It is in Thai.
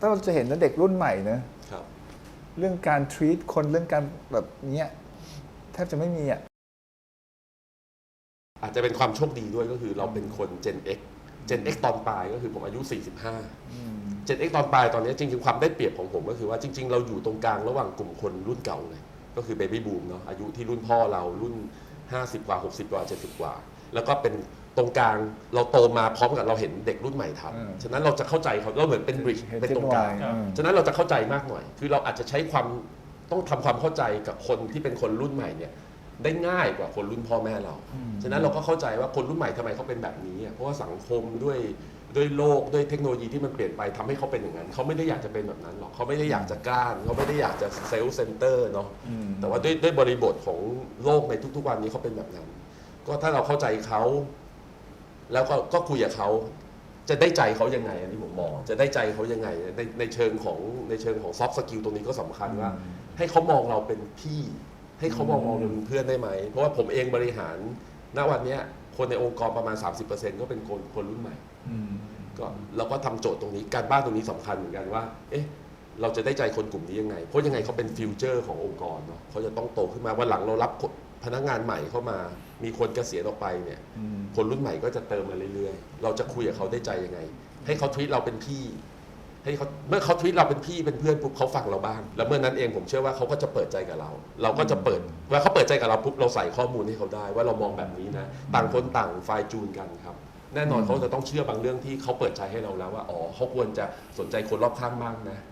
ถ้าเราจะเห็นนะเด็กรุ่นใหม่เนอะครับ เรื่องการ treat คนเรื่องการแบบเนี้ยแทบจะไม่มีอะ อาจจะเป็นความโชคดีด้วยก็คือเราเป็นคน Gen X Gen X ตอนปลายก็คือผมอายุ 45 Gen X ตอนปลายตอนนี้จริงๆความได้เปรียบของผมก็คือว่าจริง ๆ เราอยู่ตรงกลางระหว่างกลุ่มคนรุ่นเก่าเลย ก็คือ Baby Boom เนาะอายุที่รุ่นพ่อเรารุ่น 50 กว่า 60 กว่า 70 กว่า แล้วก็เป็นตรงกลางเราโตมาพร้อมกับเราเห็นเด็กรุ่นใหม่ทอืมำฉะนั้นเราจะเข้าใจเขาเราเหมือนเป็นบริดจ์เห็นเป็นเจตนรงวกลาง อืม ฉะนั้นเราจะเข้าใจมากหน่อย คือเราอาจจะใช้ความต้องทำความเข้าใจกับคนที่เป็นคนรุ่นใหม่เนี่ยได้ง่ายกว่าคนรุ่นพ่อแม่เรา ฉะนั้นเราก็เข้าใจว่าคนรุ่นใหม่ทำไมเขาเป็นแบบนี้อะเพราะว่าสังคมด้วย ด้วยโลกด้วยเทคโนโลยีที่มันเปลี่ยนไปทำให้เขาเป็นอย่างนั้นเขาไม่ได้อยากจะเป็นแบบนั้นหรอกเขาไม่ได้อยากจะกล้านเขาไม่ได้อยากจะเซลล์เซนเตอร์เนาะอืม แต่ว่าด้วยด้วยบริบทของโลกในทุก ๆ วันนี้เขาเป็นแบบนั้น ก็ถ้าเราเข้าใจเขา แล้วก็ก็คุยกับเขาจะได้ใจเขายังไงอันนี้ผมมองจะได้ใจเขายังไง ในในเชิงของในเชิงของซอฟต์สกิลตรงนี้ก็สำคัญว่า ให้เขามองเราเป็นพี่ ให้เขามองมองเราเป็นเพื่อนได้ไหม เพราะว่าผมเองบริหารณวันเนี้ย คนในองค์กรประมาณ 30%ก็เป็นคนคนรุ่นใหม่ อืม ก็เราก็ทำโจทย์ตรงนี้การบ้านตรงนี้สำคัญเหมือนกันว่า เอ๊ะ เราจะได้ใจคนกลุ่มนี้ยังไง เพราะยังไงเขาเป็นฟิวเจอร์ขององค์กรเนาะเขาจะต้องโตขึ้นมาวันหลังเรารับคนพนักงานใหม่เข้ามา มีคนเกษียณออกไปเนี่ย อืม คนรุ่นใหม่ก็จะเติมมาเรื่อยๆ เราจะคุยกับเขาได้ใจยังไง ให้เขาทวีตเราเป็นพี่ ให้เขาเมื่อเขาทวีตเราเป็นพี่เป็นเพื่อนปุ๊บเขาฟังเราบ้าง แล้วเมื่อนั้นเองผมเชื่อว่าเขาก็จะเปิดใจกับเรา เราก็จะเปิดเวลาเขาเปิดใจกับเราปุ๊บเราใส่ข้อมูลให้เขาได้ ว่าเรามองแบบนี้นะ ต่างคนต่างไฟจูนกันครับ แน่นอนเขาจะต้องเชื่อบางเรื่องที่เขาเปิดใจให้เราแล้วว่าอ๋อเขาควรจะสนใจคนรอบข้างบ้างนะ